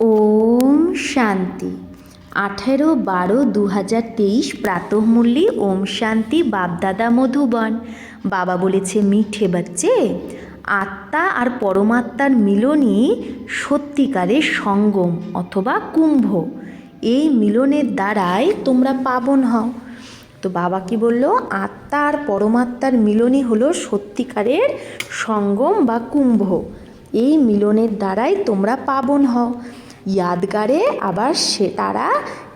ওম শান্তি। আঠেরো বারো দু হাজার তেইশ প্রাতঃমূল্যে ওম শান্তি বাপদাদা মধুবন। বাবা বলেছে, মিঠে বাচ্চে, আত্মা আর পরমাত্মার মিলনই সত্যিকারের সঙ্গম অথবা কুম্ভ। এই মিলনের দ্বারাই তোমরা পাবন হও। তো বাবা কি বলল, আত্মা আর পরমাত্মার মিলনই হলো সত্যিকারের সঙ্গম বা কুম্ভ। এই মিলনের দ্বারাই তোমরা পাবন হও। ইয়াদগারে আবার সে তারা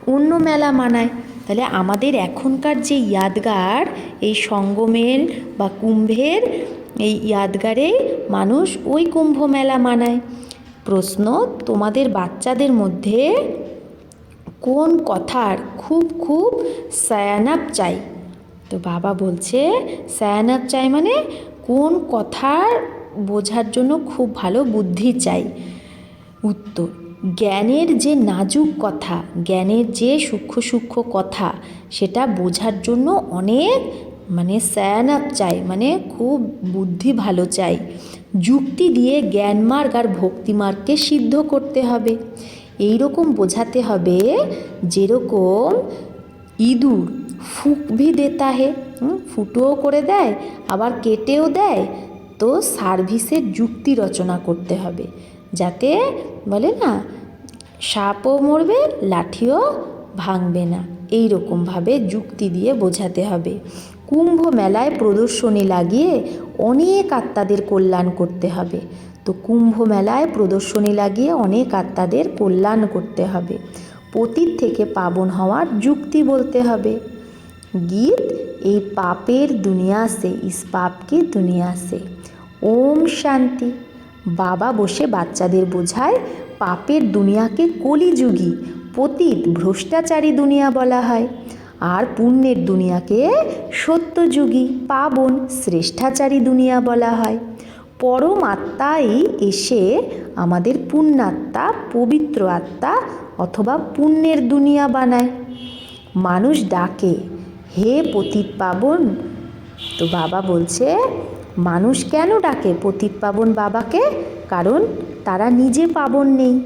অন্য মেলা মানায়। তাহলে আমাদের এখনকার যে ইয়াদগার, এই সঙ্গমের বা কুম্ভের, এই ইয়াদগারে মানুষ ওই কুম্ভ মেলা মানায়। প্রশ্ন, তোমাদের বাচ্চাদের মধ্যে কোন কথার খুব খুব সায়ানাপ চাই? তো বাবা বলছে, সায়ানাপ চাই মানে কোন কথার বোঝার জন্য খুব ভালো বুদ্ধি চাই। উত্তর জ্ঞানের যে নাজুক কথা জ্ঞানের যে সূক্ষ্ম সূক্ষ্ম কথা সেটা বোঝার জন্য অনেক মানে স্যান আপ চাই মানে খুব বুদ্ধি ভালো চাই। যুক্তি দিয়ে জ্ঞানমার্গ আর ভক্তিমার্গকে সিদ্ধ করতে হবে। এই রকম বোঝাতে হবে যেরকম ইঁদুর ফুক ভি দেতা হে হুম, ফুটোও করে দেয় আবার কেটেও দেয় তো সার্ভিসের যুক্তি রচনা করতে হবে। যাতে বলে না, সাপও মরবে, লাঠিও ভাঙবে না। এই রকমভাবে যুক্তি দিয়ে বোঝাতে হবে। কুম্ভ মেলায় প্রদর্শনী লাগিয়ে অনেক আত্মাদের কল্যাণ করতে হবে। তো কুম্ভ মেলায় প্রদর্শনী লাগিয়ে অনেক আত্মাদের কল্যাণ করতে হবে। পতীত থেকে পাবন হওয়ার যুক্তি বলতে হবে। গীত, এই পাপের দুনিয়া সে ইস পাপ কি দুনিয়া সে ওম শান্তি। বাবা বসে বাচ্চাদের বোঝায়, পাপের দুনিয়াকে কলিযুগী, পতীত, ভ্রষ্টাচারী দুনিয়া বলা হয়। আর পুণ্যের দুনিয়াকে সত্যযুগী, পাবন, শ্রেষ্ঠাচারী দুনিয়া বলা হয়। পরম আত্মাই এসে আমাদের পুণ্যাত্মা, পবিত্র আত্মা অথবা পুণ্যের দুনিয়া বানায়। মানুষ ডাকে, হে পতিত পাবন। তো বাবা বলছে মানুষ কেন ডাকে পতিত পাবন বাবাকে? কারণ তারা নিজে পাবন নেই।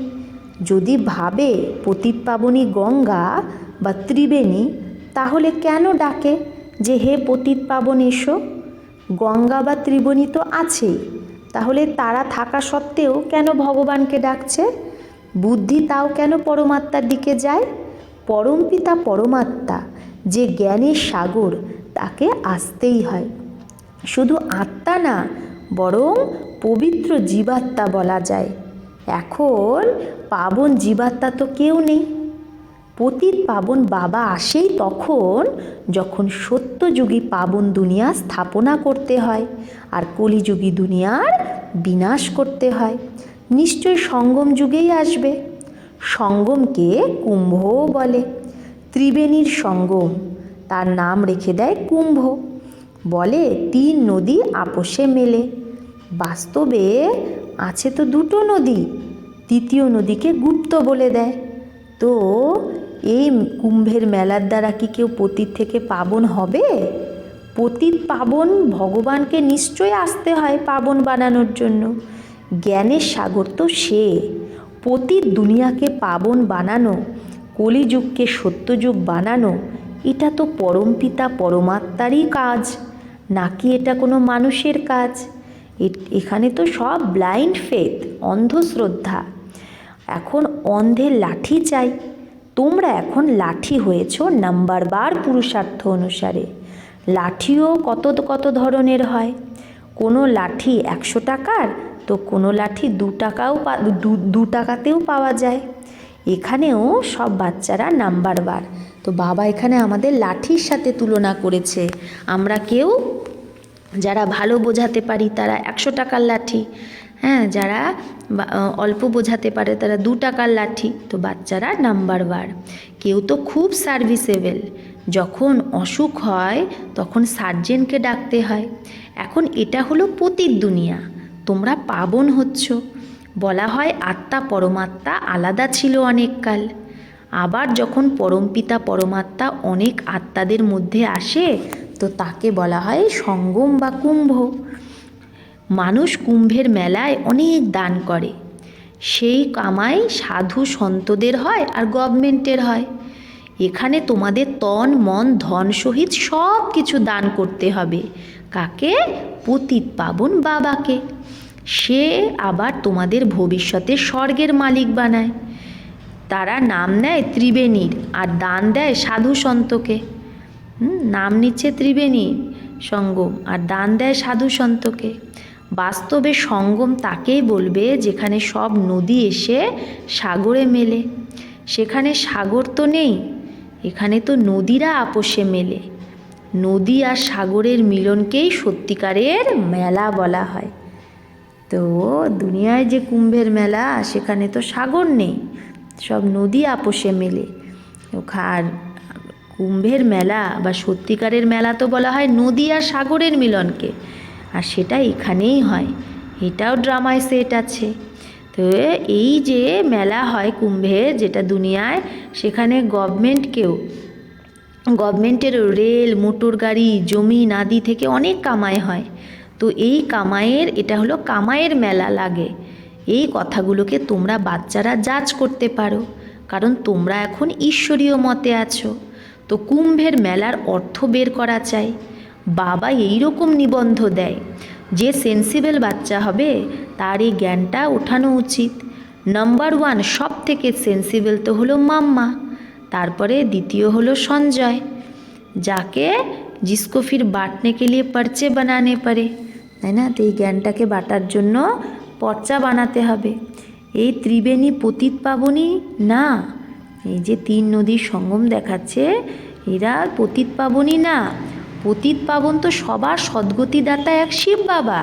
যদি ভাবে পতিত পাবনী গঙ্গা বা ত্রিবেণী, তাহলে কেন ডাকে যে হে পতিত পাবন এসো? গঙ্গা বা ত্রিবেণী তো আছেই। তাহলে তারা থাকা সত্ত্বেও কেন ভগবানকে ডাকছে? বুদ্ধি তাও কেন পরমাত্মার দিকে যায়? পরমপিতা পরমাত্মা যে জ্ঞানের সাগর, তাকে আসতেই হয়। শুধু আত্মা না, বরং পবিত্র জীবাত্মা বলা যায়। এখন পাবন জীবাত্মা তো কেউ নেই। পতিত পাবন বাবা আসেই তখন যখন সত্যযুগী পাবন দুনিয়া স্থাপনা করতে হয় আর কলিযুগী দুনিয়ার বিনাশ করতে হয়। নিশ্চয় সঙ্গম যুগেই আসবে। সঙ্গমকে কুম্ভও বলে। ত্রিবেণীর সঙ্গম, তার নাম রেখে দেয় কুম্ভ। বলে, তিন নদী আপোষে মেলে। বাস্তবে আছে তো দুটো নদী। তৃতীয় নদীকে গুপ্ত বলে দেয়। তো এই কুম্ভের মেলার দ্বারা কি কেউ পতীত থেকে পাবন হবে? পতীত পাবন ভগবানকে নিশ্চয় আসতে হয় পাবন বানানোর জন্য। জ্ঞানের সাগর তো সে। পতীত দুনিয়াকে পাবন বানানো, কলিযুগকে সত্যযুগ বানানো, এটা তো পরমপিতা পরমাত্মারই কাজ। নাকি এটা কোনো মানুষের কাজ? এখানে তো সব ব্লাইন্ড ফেথ অন্ধশ্রদ্ধা। এখন অন্ধের লাঠি চাই। তোমরা এখন লাঠি হয়েছ নাম্বার বার পুরুষার্থ অনুসারে। লাঠিও কত কত ধরনের হয়? কোনো লাঠি একশো টাকার, তো কোনো লাঠি দু টাকাও দু টাকাতেও পাওয়া যায়। এখানেও সব বাচ্চারা নাম্বার বার। তো বাবা এখানে আমাদের লাঠির সাথে তুলনা করেছে। আমরা কেউ যারা ভালো বোঝাতে পারি তারা একশো টাকার লাঠি হ্যাঁ যারা অল্প বোঝাতে পারে তারা দু টাকার লাঠি, তো বাচ্চারা নাম্বার বার কেউ তো খুব সার্ভিসেবেল, যখন অসুখ হয় তখন সার্জেনকে ডাকতে হয়। এখন এটা হলো পতির দুনিয়া, তোমরা পাবন হচ্ছ। বলা হয় আত্মা পরমাত্মা আলাদা ছিল অনেককাল। আবার যখন পরমপিতা পরমাত্মা অনেক আত্মাদের মধ্যে আসে তো তাকে বলা হয় সঙ্গম বা কুম্ভ। মানুষ কুম্ভের মেলায় অনেক দান করে। সেই কামাই সাধু সন্তদের হয় আর গভর্নমেন্টের হয়। এখানে তোমাদের তন, মন, ধন সহিত সব কিছু দান করতে হবে। কাকে? পতিত পাবন বাবাকে। সে আবার তোমাদের ভবিষ্যতে স্বর্গের মালিক বানায়। তারা নাম নেয় ত্রিবেণীর আর দান দেয় সাধু সন্তকে। নাম নিচ্ছে ত্রিবেণী, সঙ্গম, আর দান দেয় সাধু সন্তকে। বাস্তবে সঙ্গম তাকেই বলবে যেখানে সব নদী এসে সাগরে মেলে। সেখানে সাগর তো নেই, এখানে তো নদীরা আপোষে মেলে। নদী আর সাগরের মিলনকেই সত্যিকারের মেলা বলা হয়। তো দুনিয়ায় যে কুম্ভের মেলা, সেখানে তো সাগর নেই, সব নদী আপোষে মেলে। আর কুম্ভের মেলা বা সত্যিকারের মেলা তো বলা হয় নদী আর সাগরের মিলনকে। আর সেটা এখানেই হয়। এটাও ড্রামায় সেট আছে। তো এই যে মেলা হয় কুম্ভে, যেটা দুনিয়ায়, সেখানে গভর্নমেন্টকেও গভর্নমেন্টের রেল, মোটর গাড়ি জমি নাদি থেকে অনেক কামাই হয়। তো এই কামাইয়ের, এটা হলো কামাইয়ের মেলা লাগে। এই কথাগুলোকে তোমরা বাচ্চারা জাজ করতে পারো। কারণ তোমরা এখন ঈশ্বরীয় মতে আছো। তো কুম্ভের মেলার অর্থ বের করা চাই। বাবা এই রকম নিবন্ধ দেয়, যে সেন্সিবেল বাচ্চা হবে, তার এই জ্ঞানটা ওঠানো উচিত। নাম্বার ওয়ান সব থেকে সেন্সিবেল তো হলো মাম্মা, তারপরে দ্বিতীয় হলো সঞ্জয়, যাকে জিসকো ফির বাটনে কে লিয়ে পর্চে বানানে পারে। তাই না? তো এই জ্ঞানটাকে বাটার জন্য পর্চা বানাতে হবে। এই ত্রিবেণী পতিত পাবনি না এই যে তিন নদীর সঙ্গম দেখাচ্ছে, এরা পতিত পাবনই না। পতিত পাবন তো সবার সদ্গতিদাতা এক শিব বাবা।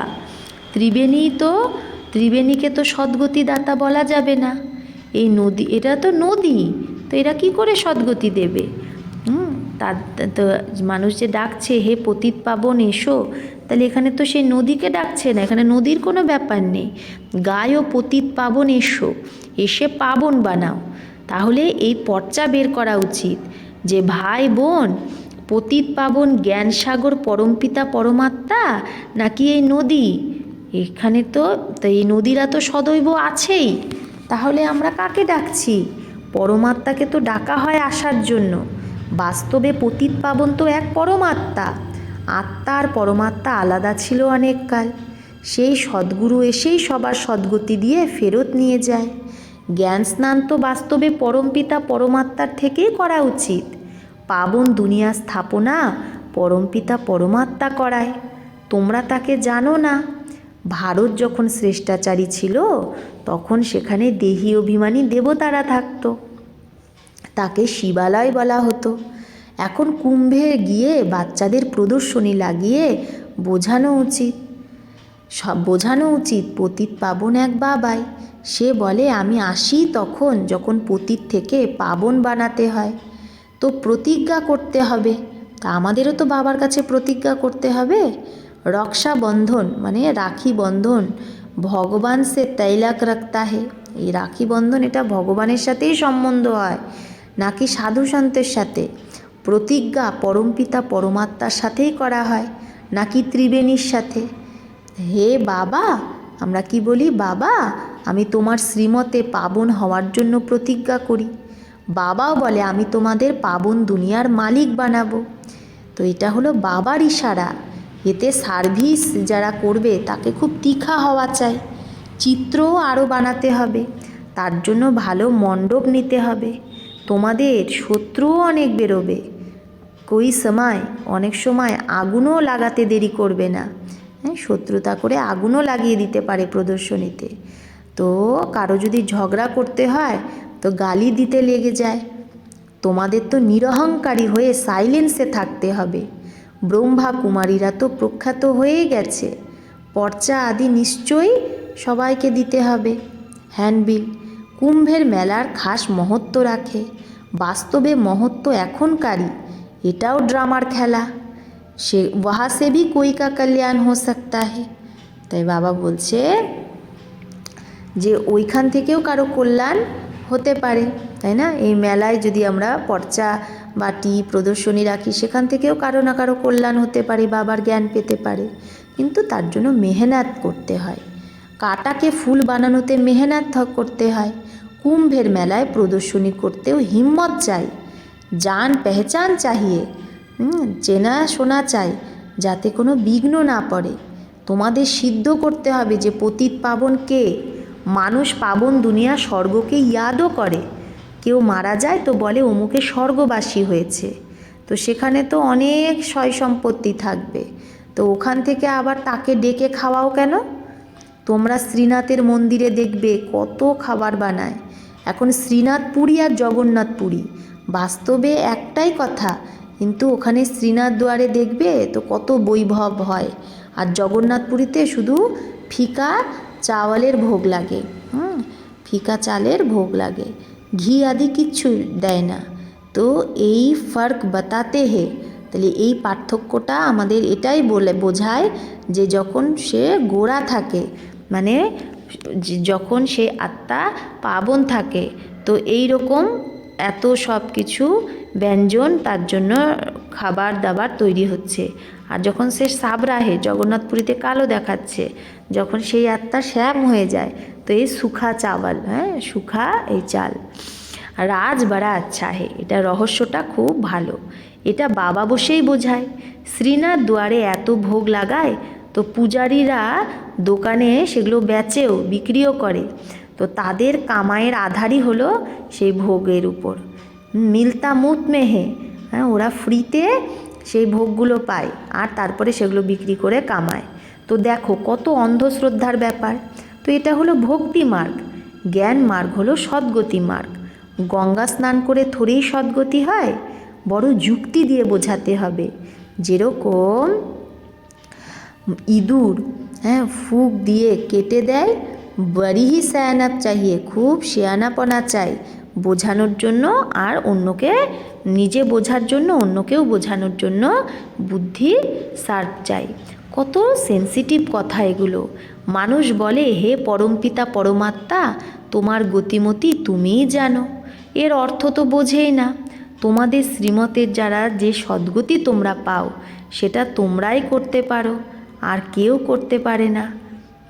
ত্রিবেণী তো, ত্রিবেণীকে তো সদ্গতিদাতা বলা যাবে না। এই নদী এটা তো নদী, তো এরা কি করে সদ্গতি দেবে? হুম, তার, তো মানুষ যে ডাকছে, হে পতিত পাবন, এসো। তাহলে এখানে তো সেই নদীকে ডাকছে না, এখানে নদীর কোনো ব্যাপার নেই। গায় ও পতিত পাবন, এসো। এসে পাবন বানাও। তাহলে এই পর্চা বের করা উচিত যে ভাই বোন, পতিত পাবন জ্ঞানসাগর পরমপিতা পরমাত্মা নাকি এই নদী? এখানে তো তো এই নদীরা তো সদৈব আছেই। তাহলে আমরা কাকে ডাকছি? পরমাত্মাকে তো ডাকা হয় আসার জন্য। বাস্তবে পতিত পাবন তো এক পরমাত্মা। আত্মা আর পরমাত্মা আলাদা ছিল অনেককাল। সেই সদ্গুরু এসেই সবার সদ্গতি দিয়ে ফেরত নিয়ে যায়। জ্ঞান স্নান তো বাস্তবে পরমপিতা পরমাত্মার থেকেই করা উচিত। পাবন দুনিয়া স্থাপনা পরমপিতা পরমাত্মা করায়। তোমরা তাকে জানো না। ভারত যখন শ্রেষ্টাচারী ছিল, তখন সেখানে দেহি অভিমানী দেবতারা থাকতো। তাকে শিবালয় বলা হতো। এখন কুম্ভে গিয়ে বাচ্চাদের প্রদর্শনী লাগিয়ে বোঝানো উচিত। সব বোঝানো উচিত পতিত পাবন এক বাবাই। সে বলে, আমি আসি তখন যখন পতিত থেকে পাবন বানাতে হয়। তো প্রতিজ্ঞা করতে হবে। তা আমাদেরও তো বাবার কাছে প্রতিজ্ঞা করতে হবে। রক্ষা বন্ধন মানে রাখি বন্ধন, ভগবান সে তৈলাক রাখতা হে। এই রাখি বন্ধন, এটা ভগবানের সাথেই সম্বন্ধ হয়, নাকি সাধু সন্তের সাথে? প্রতিজ্ঞা পরমপিতা পরমাত্মার সাথেই করা হয়, নাকি ত্রিবেণীর সাথে? হে বাবা, আমরা কি বলি, বাবা আমি তোমার শ্রীমতে পাবন হওয়ার জন্য প্রতিজ্ঞা করি। বাবাও বলে, আমি তোমাদের পাবন দুনিয়ার মালিক বানাবো। তো এটা হলো বাবার ইশারা। এতে সার্ভিস যারা করবে, তাকে খুব তীখা হওয়া চাই। চিত্রও আরও বানাতে হবে। তার জন্য ভালো মণ্ডপ নিতে হবে। তোমাদের শত্রুও অনেক বেরোবে। কই সময়? অনেক সময় আগুনও লাগাতে দেরি করবে না। হ্যাঁ শত্রুতা করে আগুনও লাগিয়ে দিতে পারে প্রদর্শনীতে। তো কারও যদি ঝগড়া করতে হয়, তো গালি দিতে লেগে যায়। তোমাদের তো নিরহংকারী হয়ে সাইলেন্সে থাকতে হবে। ব্রহ্মা কুমারীরা তো প্রখ্যাত হয়েই গেছে। পর্চা আদি নিশ্চয়ই সবাইকে দিতে হবে। হ্যান্ডবিল কুম্ভের মেলার খাস মহত্ব রাখে। বাস্তবে মহত্ব এখনকারই, এটাও ড্রামার খেলা। সে ওহা সে ভি কোই কা কল্যাণ হো সকতা হে। তাই বাবা বলছে যে ওইখান থেকেও কারও কল্যাণ হতে পারে, তাই না? এই মেলায় যদি আমরা পর্চা বাটি প্রদর্শনী রাখি, সেখান থেকেও কারও না কারও কল্যাণ হতে পারে বাবার জ্ঞান পেতে পারে। কিন্তু তার জন্য মেহনত করতে হয়। কাটাকে ফুল বানানোতে মেহনত করতে হয়। কুম্ভের মেলায় প্রদর্শনী করতেও হিম্মত চাই। জান পেহচান চাহিয়ে চেনা শোনা চাই, যাতে কোনো বিঘ্ন না পড়ে। তোমাদের সিদ্ধ করতে হবে যে পতিত পাবন কে? মানুষ পাবন দুনিয়া স্বর্গকে ইয়াদও করে। কেউ মারা যায় তো বলে অমুকে স্বর্গবাসী হয়েছে। তো সেখানে তো অনেক সয় সম্পত্তি থাকবে। তো ওখান থেকে আবার তাকে ডেকে খাওয়াও কেন? তোমরা শ্রীনাথের মন্দিরে দেখবে কত খাবার বানায়। এখন শ্রীনাথ পুরী আর জগন্নাথ পুরী বাস্তবে একটাই কথা, কিন্তু ওখানে শ্রীনাথ দুয়ারে দেখবে তো কত বৈভব হয়। আর জগন্নাথ পুরীতে শুধু ফিকা চাওয়ালের ভোগ লাগে, হুম? ফিকা চালের ভোগ লাগে। ঘি আদি কিচ্ছু দেয় না। তো এই ফার্ক বাতাতে হে। তাহলে এই পার্থক্যটা আমাদের এটাই বলে, বোঝায় যে যখন সে গোড়া থাকে মানে যখন সে আত্মা পাবন থাকে, তো এই রকম এত সব কিছু ব্যঞ্জন তার জন্য খাবার দাবার তৈরি হচ্ছে। আর যখন সে সাবরাহে জগন্নাথপুরীতে কালো দেখাচ্ছে, যখন সেই আত্মা শ্যাম হয়ে যায়, তো এই সুখা চাওয়াল হ্যাঁ সুখা এই চাল। রাজ বাড়া আচ্ছা হে এটা রহস্যটা খুব ভালো। এটা বাবা বসেই বোঝায়, শ্রীনাথ দুয়ারে এত ভোগ লাগায়, তো পূজারীরা দোকানে সেগুলো বেচেও, বিক্রিও করে। তো তাদের কামাইয়ের আধারই হলো সেই ভোগের উপর। মিলতা মুত মেহে হ্যাঁ ওরা ফ্রিতে সেই ভোগগুলো পায় আর তারপরে সেগুলো বিক্রি করে কামায়। তো দেখো কত অন্ধশ্রদ্ধার ব্যাপার। তো এটা হলো ভক্তি মার্গ। জ্ঞান মার্গ হলো সদ্গতি মার্গ। গঙ্গা স্নান করে থরেই সদ্গতি হয়, বড় যুক্তি দিয়ে বোঝাতে হবে। যেরকম ইঁদুর হ্যাঁ ফুক দিয়ে কেটে দেয়, বড়িহি স্যানাপ চাহিয়ে, খুব শেয়ানাপনা চাই। বোঝানোর জন্য আর অন্যকে, নিজে বোঝার জন্য, অন্যকেও বোঝানোর জন্য বুদ্ধি সার চাই। কত সেন্সিটিভ কথা এগুলো। মানুষ বলে, হে পরমপিতা পরমাত্মা, তোমার গতিমতি তুমিই জানো। এর অর্থ তো বোঝেই না। তোমাদের শ্রীমতের যারা যে সদ্গতি তোমরা পাও, সেটা তোমরাই করতে পারো। আর কেউ করতে পারে না।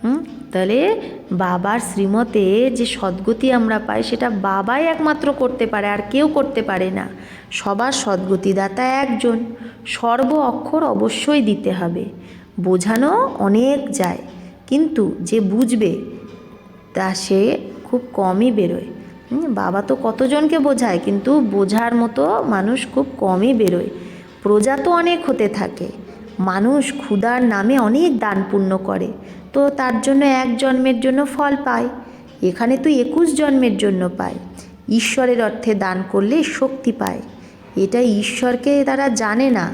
হুম? তাহলে বাবার শ্রীমতে যে সদ্গতি আমরা পাই, সেটা বাবাই একমাত্র করতে পারে, আর কেউ করতে পারে না। সবার সদ্গতিদাতা একজন। সর্ব অক্ষর অবশ্যই দিতে হবে। বোঝানো অনেক যায়, কিন্তু যে বুঝবে, তা সে খুব কমই বেরোয়। বাবা তো কতজনকে বোঝায়, কিন্তু বোঝার মতো মানুষ খুব কমই বেরোয়। প্রজা তো অনেক হতে থাকে। মানুষ ক্ষুধার নামে অনেক দান পুণ্য করে। তো তার জন্য এক জন্মের জন্য ফল পায়। এখানে তো একুশ জন্মের জন্য পায়। ঈশ্বরের অর্থে দান করলে শক্তি পায়। এটা ঈশ্বরকে তারা জানে না।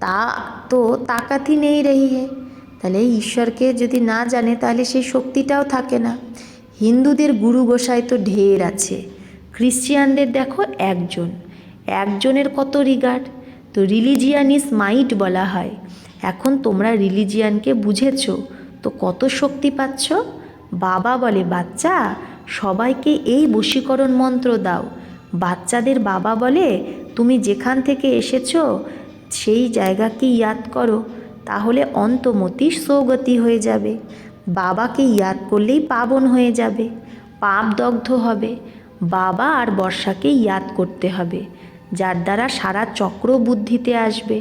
তা তো তাকাতি নেই রহি। হে তাহলে ঈশ্বরকে যদি না জানে, তাহলে সেই শক্তিটাও থাকে না। হিন্দুদের গুরু গোসাই তো ঢের আছে। খ্রিশ্চিয়ানদের দেখো একজন। একজনের কত রিগার্ড? তো রিলিজিয়ান ইজ মাইট বলা হয়। এখন তোমরা রিলিজিয়ানকে বুঝেছ। তো কত শক্তি পাচ্ছ? বাবা বলে, বাচ্চা, সবাইকে এই বশীকরণ মন্ত্র দাও। বাচ্চাদের বাবা বলে, তুমি যেখান থেকে এসেছ, সেই জায়গাকে ইয়াদ করো। তাহলে অন্তমতি সৌগতি হয়ে যাবে। বাবাকে ইয়াদ করলেই পাবন হয়ে যাবে। পাপ দগ্ধ হবে। বাবা আর বর্ষাকে ইয়াদ করতে হবে, যার দ্বারা সারা চক্র বুদ্ধিতে আসবে।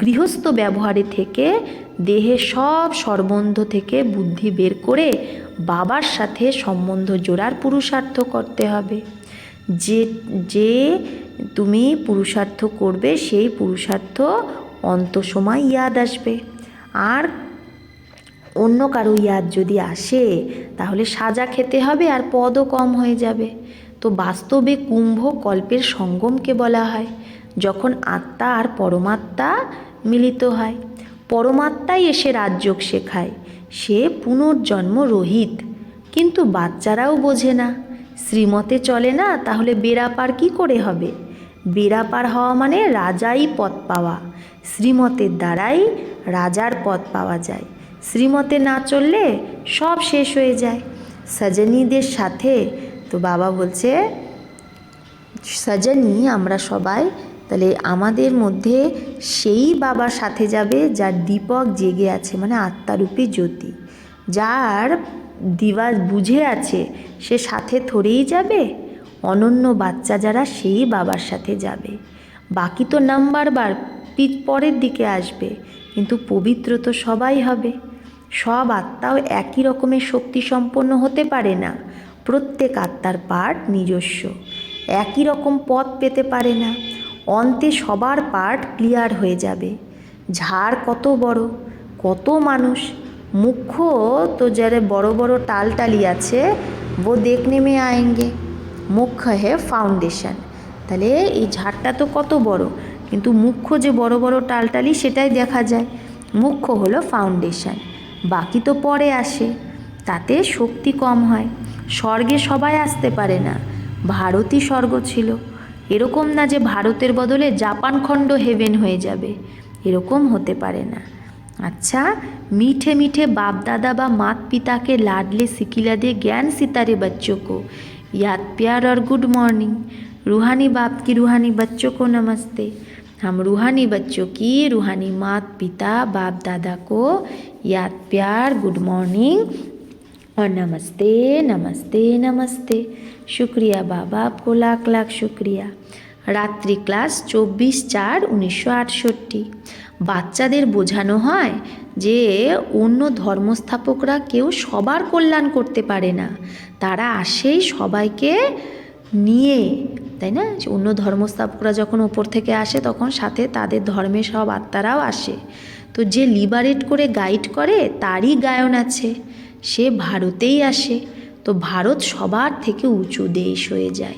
গৃহস্থ ব্যবহারে থেকে দেহের সব সর্বন্ধ থেকে বুদ্ধি বের করে বাবার সাথে সম্বন্ধ জোড়ার পুরুষার্থ করতে হবে। যে যে তুমি পুরুষার্থ করবে, সেই পুরুষার্থ অন্ত সময় ইয়াদ আসবে। আর অন্য কারও ইয়াদ যদি আসে, তাহলে সাজা খেতে হবে আর পদও কম হয়ে যাবে। তো বাস্তবে কুম্ভ কল্পের সঙ্গমকে বলা হয়, যখন আত্মা আর পরমাত্মা মিলিত হয়। পরমাত্মাই এসে রাজযোগ শেখায়, সে পুনর্জন্ম রহিত। কিন্তু বাচ্চারাও বোঝে না, শ্রীমতে চলে না, তাহলে বেড়াপার কি করে হবে? বেড়াপার হওয়া মানে রাজাই পদ পাওয়া, শ্রীমতের দ্বারাই রাজার পদ পাওয়া যায়। শ্রীমতে না চললে সব শেষ হয়ে যায়। সজনীদের সাথে তো বাবা বলছে, সজনী, আমরা সবাই, তাহলে আমাদের মধ্যে সেই বাবার সাথে যাবে যার দীপক জেগে আছে মানে আত্মারূপী জ্যোতি। যার দিবা বুঝে আছে, সে সাথে থরেই যাবে, অনন্য বাচ্চা যারা সেই বাবার সাথে যাবে। বাকি তো নাম্বার বার পিছ পরের দিকে আসবে, কিন্তু পবিত্র তো সবাই হবে। সব আত্মাও একই রকমের শক্তি সম্পন্ন হতে পারে না। প্রত্যেক আত্মার পাঠ নিজস্ব। একই রকম পথ পেতে পারে না। অন্তে সবার পাঠ ক্লিয়ার হয়ে যাবে। ঝাড় কত বড়, কত মানুষ। মুখ্য তো যারা বড় বড় টালটালি আছে, ও দেখনে নেমে আয়েঙ্গে। মুখ্য হে ফাউন্ডেশন। তাহলে এই ঝাড়টা তো কত বড়। কিন্তু মুখ্য যে বড় বড় টালটালি, সেটাই দেখা যায়। মুখ্য হলো ফাউন্ডেশন। বাকি তো পরে আসে। তাতে শক্তি কম হয়। স্বর্গে সবাই আসতে পারে না ভারতই স্বর্গ ছিল এরকম না যে ভারতের বদলে জাপান খণ্ড হেভেন হয়ে যাবে এরকম হতে পারে না अच्छा मीठे मीठे बाप दादा व मात पिता के लाडले सिकिला ज्ञान सितारे बच्चों को याद प्यार और गुड मॉर्निंग रूहानी बाप की रूहानी बच्चों को नमस्ते हम रूहानी बच्चों की रूहानी मात पिता बाप दादा को याद प्यार गुड मॉर्निंग और नमस्ते नमस्ते नमस्ते शुक्रिया बाबा आपको लाख लाख शुक्रिया রাত্রি ক্লাস চব্বিশ চার উনিশশো আটষট্টি বাচ্চাদের বোঝানো হয় যে অন্য ধর্মস্থাপকরা কেউ সবার কল্যাণ করতে পারে না তারা আসেই সবাইকে নিয়ে তাই না অন্য ধর্মস্থাপকরা যখন ওপর থেকে আসে তখন সাথে তাদের ধর্মের সব আত্মারাও আসে তো যে লিবারেট করে গাইড করে তারই গায়ন আছে সে ভারতেই আসে। তো ভারত সবার থেকে উঁচু দেশ হয়ে যায়।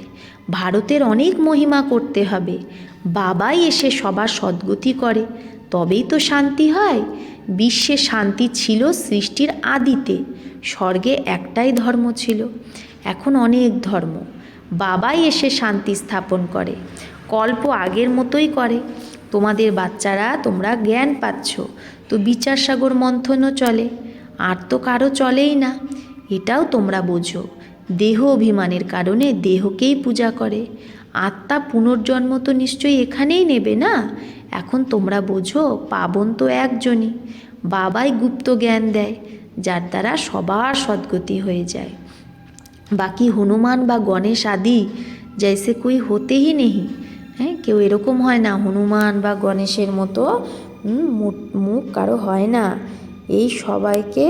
ভারতের অনেক মহিমা করতে হবে। বাবাই এসে সবার সদ্গতি করে। তবেই তো শান্তি হয়। বিশ্বে শান্তি ছিল সৃষ্টির আদিতে। স্বর্গে একটাই ধর্ম ছিল। এখন অনেক ধর্ম। বাবাই এসে শান্তি স্থাপন করে। কল্প আগের মতোই করে। তোমাদের বাচ্চারা তোমরা জ্ঞান পাচ্ছ। তো বিচার সাগর মন্থনও চলে। আর তো কারও চলেই না। এটাও তোমরা বোঝো। দেহ অভিমানের কারণে দেহকেই পূজা করে। আত্মা পুনর্জন্ম তো নিশ্চয়ই এখানেই নেবে না? এখন তোমরা বোঝো, পাবন তো একজনই। বাবাই গুপ্ত জ্ঞান দেয়, যার দ্বারা সবার সদ্গতি হয়ে যায়। বাকি হনুমান বা গণেশ আদি জৈসে কই হতেই নেই। হ্যাঁ কেউ এরকম হয় না, হনুমান বা গণেশের মতো মুখ কারও হয় না। এই সবাইকে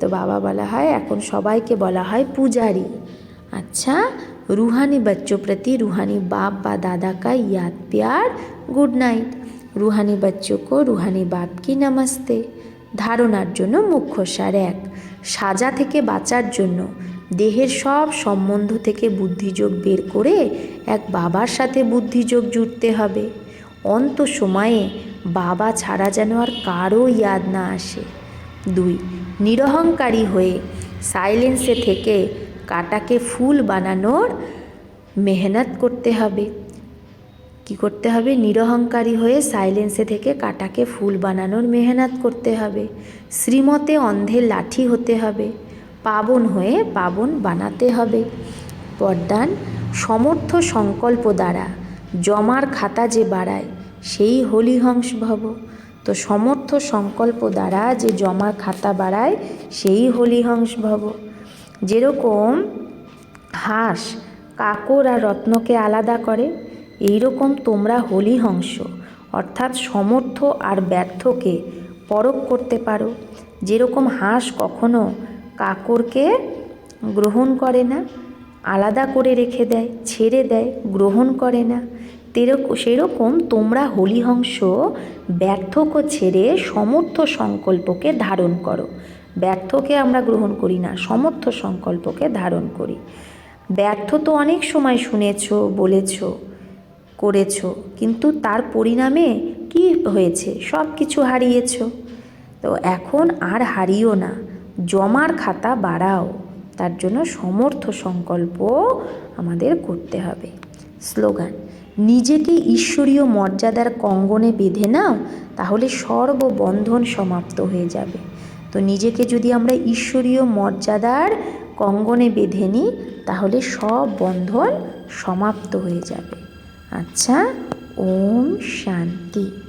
তো বাবা বলা হয়, এখন সবাইকে বলা হয় পূজারি। আচ্ছা রুহানি বাচ্চো প্রতি রুহানি বাপ বা দাদা কা ইয়াদ, পেয়ার, গুড নাইট। রুহানি বাচ্চোকে রুহানি বাপ কি নমস্তে। ধারণার জন্য মুখ্য সার এক, সাজা থেকে বাঁচার জন্য। দেহের সব সম্বন্ধ থেকে বুদ্ধিযোগ বের করে এক বাবার সাথে বুদ্ধিযোগ জুড়তে হবে। অন্ত সময়ে বাবা ছাড়া যেন আর কারও ইয়াদ না আসে। দুই। নিরহংকারী হয়ে সাইলেন্সে থেকে কাটাকে ফুল বানানোর মেহনত করতে হবে। কি করতে হবে? নিরহংকারী হয়ে সাইলেন্সে থেকে কাটাকে ফুল বানানোর মেহনত করতে হবে। শ্রীমতে অন্ধের লাঠি হতে হবে। পাবন হয়ে পাবন বানাতে হবে। পর্দান সমর্থ সংকল্প দ্বারা জমার খাতা যে বাড়ায়, সেই হলিহংস ভব। তো সমর্থ সংকল্প দ্বারা যে জমার খাতা বাড়ায়, সেই হলিহংস ভব। যেরকম হাঁস, কাকর আর রত্নকে আলাদা করে এই রকম তোমরা হলিহংস, অর্থাৎ সমর্থ আর ব্যর্থকে পরখ করতে পারো। যেরকম হাঁস কখনো কাকরকে গ্রহণ করে না, আলাদা করে রেখে দেয়, ছেড়ে দেয়, গ্রহণ করে না সেরকম তোমরা হলিহংস ব্যর্থক ছেড়ে সমর্থ সংকল্পকে ধারণ করো। ব্যর্থকে আমরা গ্রহণ করি না, সমর্থ সংকল্পকে ধারণ করি। ব্যর্থ তো অনেক সময় শুনেছ, বলেছ, করেছ, কিন্তু তার পরিণামে কি হয়েছে? সব কিছু হারিয়েছ। তো এখন আর হারিও না, জমার খাতা বাড়াও। তার জন্য সমর্থ সংকল্প আমাদের করতে হবে। স্লোগান। নিজেকে ঈশ্বরীয় মর্যাদার কঙ্গনে বেঁধে নাও, তাহলে সর্ববন্ধন সমাপ্ত হয়ে যাবে। তো নিজেকে যদি আমরা ঈশ্বরীয় মর্যাদার কঙ্গনে বেঁধে নিই, তাহলে সব বন্ধন সমাপ্ত হয়ে যাবে। আচ্ছা ওম শান্তি।